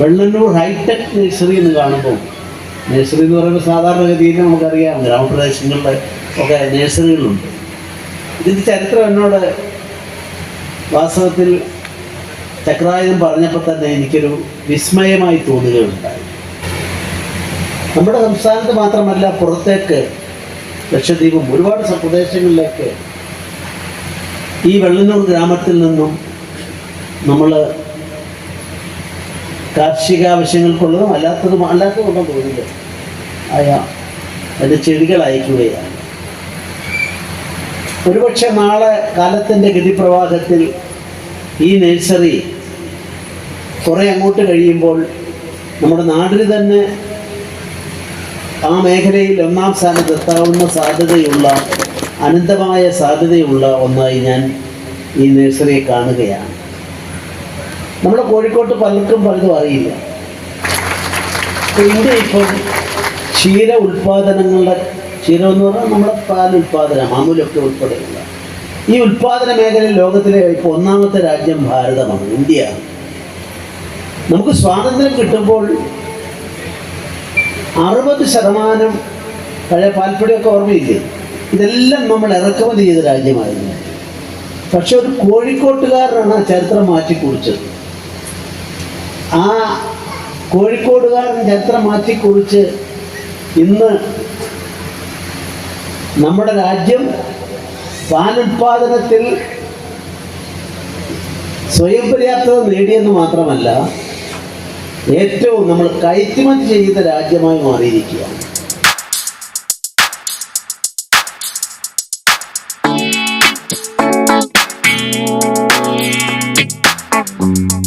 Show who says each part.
Speaker 1: Vellannur hi tech nursery എന്ന് കാണുമ്പോൾ nursery എന്ന് പറയുമ്പോൾ സാധാരണഗതിയിൽ നമുക്കറിയാം ഗ്രാമപ്രദേശങ്ങളിലെ ഒക്കെ നഴ്സറികളുണ്ട് ഇതിന്റെ ചരിത്രം എന്നോട് വാസ്തവത്തിൽ ചക്രായുധം പറഞ്ഞപ്പോൾ തന്നെ എനിക്കൊരു വിസ്മയമായി തോന്നുകയുണ്ടായി. നമ്മുടെ സംസ്ഥാനത്ത് മാത്രമല്ല പുറത്തേക്ക് ലക്ഷദ്വീപും ഒരുപാട് പ്രദേശങ്ങളിലേക്ക് ഈ വെള്ളന്നൂർ ഗ്രാമത്തിൽ നിന്നും നമ്മൾ കാർഷിക ആവശ്യങ്ങൾക്കുള്ളതും അല്ലാത്തതും അല്ലാത്തതുകൊണ്ടും തോന്നില്ല. അയാ അതിന്റെ ചെടികൾ അയക്കുകയാണ് ഒരുപക്ഷെ നാളെ കാലത്തിന്റെ ഗതിപ്രവാഹത്തിൽ ഈ നഴ്സറി കുറേ അങ്ങോട്ട് കഴിയുമ്പോൾ നമ്മുടെ നാടിന് തന്നെ ആ മേഖലയിൽ ഒന്നാം സ്ഥാനത്ത് എത്താവുന്ന സാധ്യതയുള്ള അനന്തമായ സാധ്യതയുള്ള ഒന്നായി ഞാൻ ഈ നഴ്സറിയെ കാണുകയാണ്. നമ്മുടെ കോഴിക്കോട്ട് പലർക്കും പലതും അറിയില്ല. ഇന്ത്യ ഇപ്പം ക്ഷീര ഉൽപാദനങ്ങളുടെ ക്ഷീരം എന്ന് പറഞ്ഞാൽ നമ്മുടെ പാൽ ഉൽപാദനം അമുലൊക്കെ ഉൾപ്പെടെയുള്ള. ഈ ഉൽപാദന മേഖലയിൽ ലോകത്തിലെ ഇപ്പോൾ ഒന്നാമത്തെ രാജ്യം ഭാരതമാണ് ഇന്ത്യ. നമുക്ക് സ്വാതന്ത്ര്യം കിട്ടുമ്പോൾ അറുപത് ശതമാനം പഴയ പാൽപ്പൊടിയൊക്കെ ഓർമ്മയില്ലേ? ഇതെല്ലാം നമ്മൾ ഇറക്കുമതി ചെയ്ത രാജ്യമായിരുന്നു. പക്ഷെ ഒരു കോഴിക്കോട്ടുകാരനാണ് ആ ചരിത്രം മാറ്റിക്കുറിച്ചത്. ആ കോഴിക്കോടുകാരൻ ചരിത്രം മാറ്റിക്കുറിച്ച് ഇന്ന് നമ്മുടെ രാജ്യം പാലുൽപാദനത്തിൽ സ്വയം പര്യാപ്തത നേടിയെന്ന് മാത്രമല്ല ഏറ്റവും നമ്മൾ കയറ്റുമതി ചെയ്ത രാജ്യമായി മാറിയിരിക്കുകയാണ്
Speaker 2: She won't